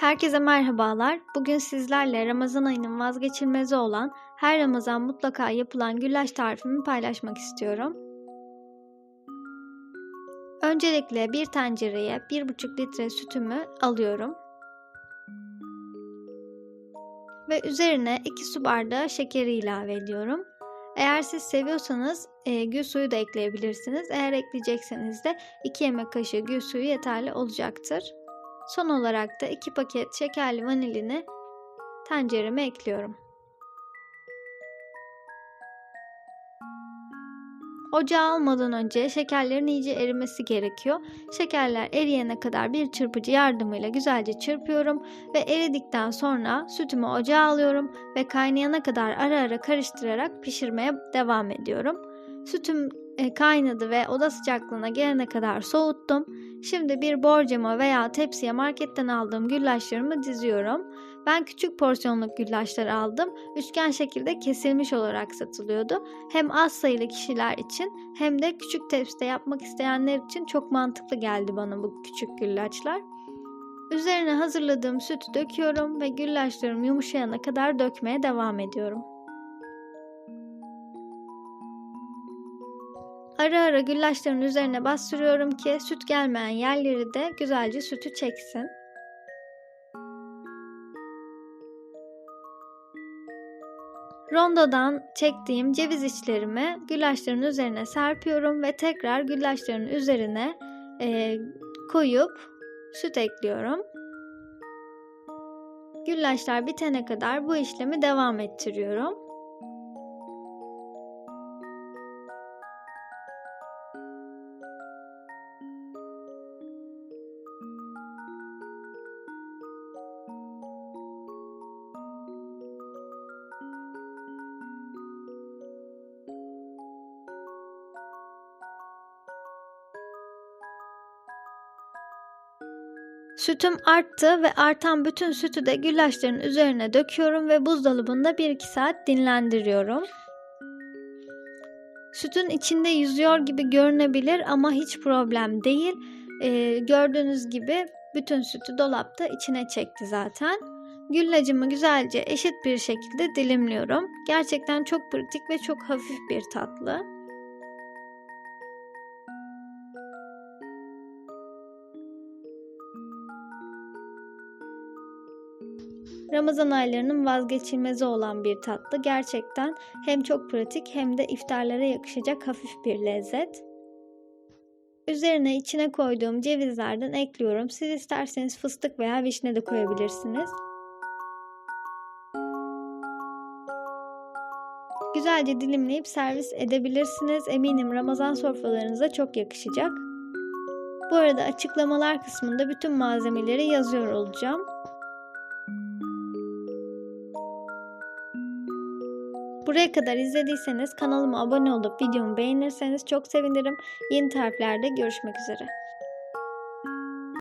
Herkese merhabalar. Bugün sizlerle Ramazan ayının vazgeçilmezi olan her Ramazan mutlaka yapılan güllaç tarifimi paylaşmak istiyorum. Öncelikle bir tencereye 1,5 litre sütümü alıyorum. Ve üzerine 2 su bardağı şekeri ilave ediyorum. Eğer siz seviyorsanız e, gül suyu da ekleyebilirsiniz. Eğer ekleyecekseniz de 2 yemek kaşığı gül suyu yeterli olacaktır. Son olarak da 2 paket şekerli vanilini tencereme ekliyorum. Ocağa almadan önce şekerlerin iyice erimesi gerekiyor. Şekerler eriyene kadar bir çırpıcı yardımıyla güzelce çırpıyorum ve eridikten sonra sütümü ocağa alıyorum ve kaynayana kadar ara ara karıştırarak pişirmeye devam ediyorum. Sütüm e, kaynadı ve oda sıcaklığına gelene kadar soğuttum. Şimdi bir borcama veya tepsiye marketten aldığım güllaçlarımı diziyorum. Ben küçük porsiyonluk güllaçlar aldım. Üçgen şekilde kesilmiş olarak satılıyordu. Hem az sayılı kişiler için hem de küçük tepside yapmak isteyenler için çok mantıklı geldi bana bu küçük güllaçlar. Üzerine hazırladığım sütü döküyorum ve güllaçlarım yumuşayana kadar dökmeye devam ediyorum. Ara ara güllaçların üzerine bastırıyorum ki süt gelmeyen yerleri de güzelce sütü çeksin. Rondodan çektiğim ceviz içlerimi güllaçların üzerine serpiyorum ve tekrar güllaçların üzerine e, koyup süt ekliyorum. Güllaçlar bitene kadar bu işlemi devam ettiriyorum. Sütüm arttı ve artan bütün sütü de güllaçların üzerine döküyorum ve buzdolabında 1-2 saat dinlendiriyorum. Sütün içinde yüzüyor gibi görünebilir ama hiç problem değil. Ee, gördüğünüz gibi bütün sütü dolapta içine çekti zaten. Güllacımı güzelce eşit bir şekilde dilimliyorum. Gerçekten çok pratik ve çok hafif bir tatlı. Ramazan aylarının vazgeçilmezi olan bir tatlı. Gerçekten hem çok pratik hem de iftarlara yakışacak hafif bir lezzet. Üzerine içine koyduğum cevizlerden ekliyorum. Siz isterseniz fıstık veya vişne de koyabilirsiniz. Güzelce dilimleyip servis edebilirsiniz. Eminim Ramazan sofralarınıza çok yakışacak. Bu arada açıklamalar kısmında bütün malzemeleri yazıyor olacağım. Buraya kadar izlediyseniz kanalıma abone olup videomu beğenirseniz çok sevinirim. Yeni tariflerde görüşmek üzere.